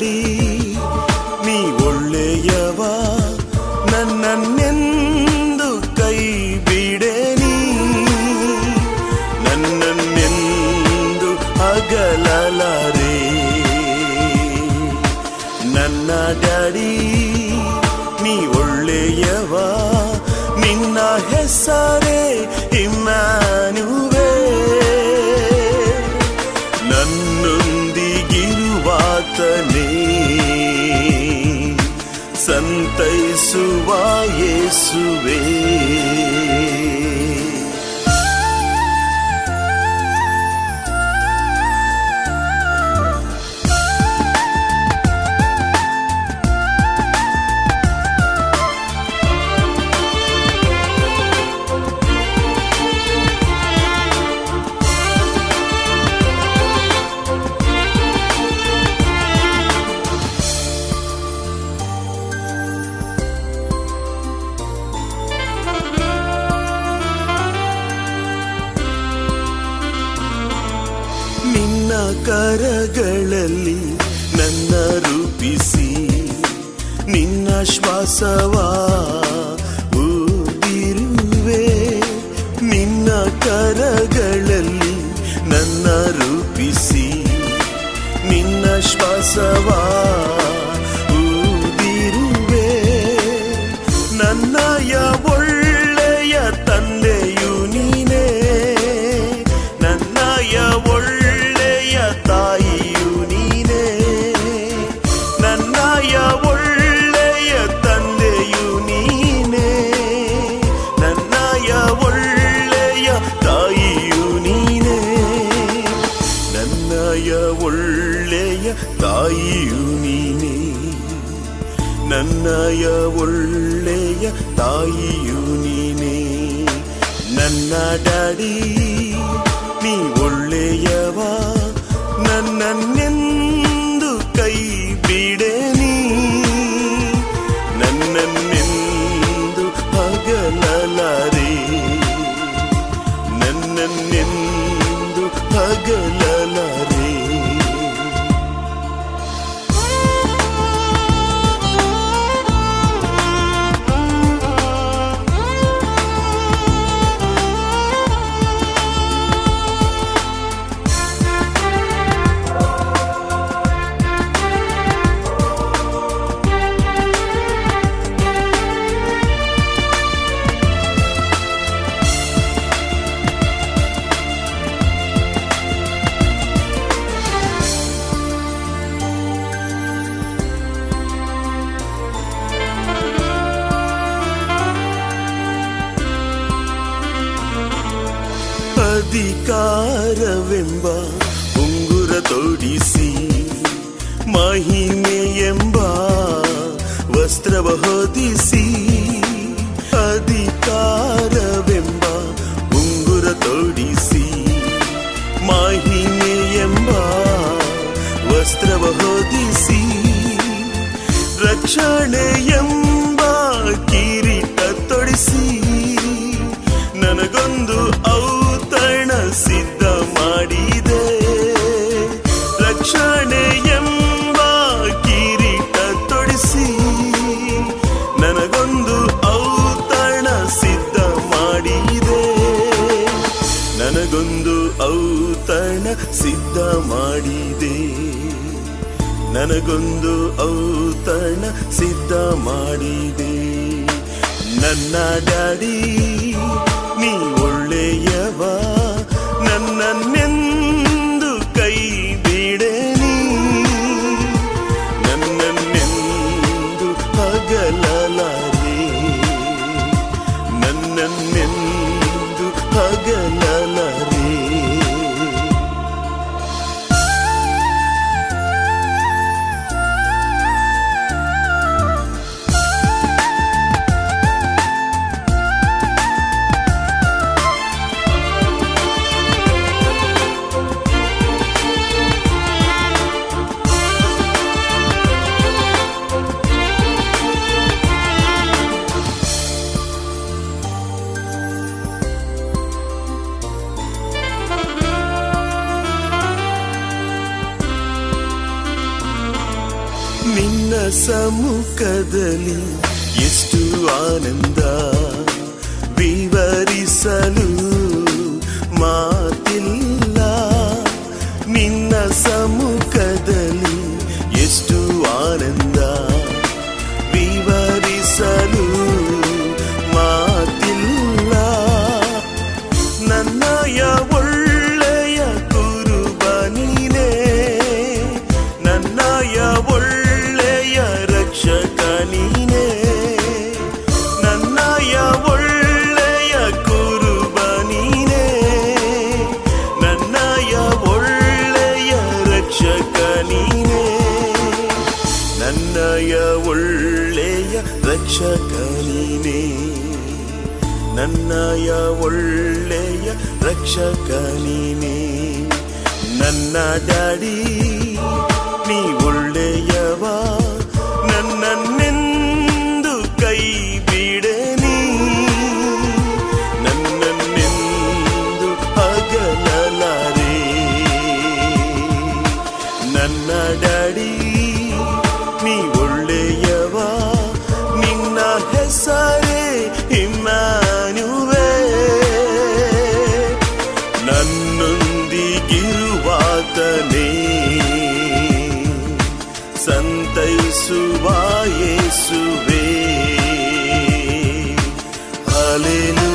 Daddy ನೀ ಒಳ್ಳೆಯವ, ನನ್ನನ್ನೆಂದು ಕೈ ಬಿಡೆನಿ ನನ್ನನ್ನೆಂದು ಅಗಲಲಾರೆ ನನ್ನ ಡ್ಯಾಡಿ ನೀ ಒಳ್ಳೆಯವ, ನಿನ್ನ ಹೆಸರೇ ಇಮ್ಯಾನುವೆ ನನ್ನೊಂದಿಗಿರುವಾತನೇ இயேசுவா இயேசுவே. ಕರಗಳಲ್ಲಿ ನನ್ನ ರೂಪಿಸಿ ನಿನ್ನ ಶ್ವಾಸವಾ ಊದಿರುವೆ. ನಿನ್ನ ಕರಗಳಲ್ಲಿ ನನ್ನ ರೂಪಿಸಿ ನಿನ್ನ ಶ್ವಾಸವ ತಾಯಿಯು ನೀನೇ. ನನ್ನಯ ಒಳ್ಳೆಯ ತಾಯಿಯು ನೀನೇ. ನನ್ನ ಡ್ಯಾಡಿ, ನೀ ಒಳ್ಳೆಯವ. ನನ್ನನ್ನೆಂದು ಕೈ ಬಿಡೆನಿ ನನ್ನನ್ನೆಂದು ಹಗಲಲಾರೆ. ನನ್ನನ್ನೆಂದು ಹಗಲಲಾರೆ. ಅಧಿಕಾರವೆಂಬ ಉಂಗುರ ತೊಡಿಸಿ ಮಹಿಮೆ ಎಂಬ ವಸ್ತ್ರವ ಹೊದಿಸಿ ಅಧಿಕಾರವೆಂಬ ಉಂಗುರ ತೊಡಿಸಿ ಮಹಿಮೆ ಎಂಬ ವಸ್ತ್ರವ ಹೊದಿಸಿ ರಕ್ಷಣೆ ಎಂಬ ಕಿರೀಟ ತೊಡಿಸಿ ನನಗೊಂದು ಔತಣ ಸಿದ್ಧ ಮಾಡಿದೆ. ನನಗೊಂದು ಔತಣ ಸಿದ್ಧ ಮಾಡಿದೆ. ನನ್ನ ಡ್ಯಾಡಿ ರಸಮು ಕದಲಿ ಎಷ್ಟು ಆನಂದ ವಿವರಿಸಲು ರಕ್ಷಕ ನೀನೇ ನನ್ನಯ ಒಳ್ಳೆಯ ರಕ್ಷಕ ನೀನೇ ನನ್ನ ಡಾಡಿ ನೀ ಒಳ್ಳೆಯವಾ. இயேசுவே ஹalleluya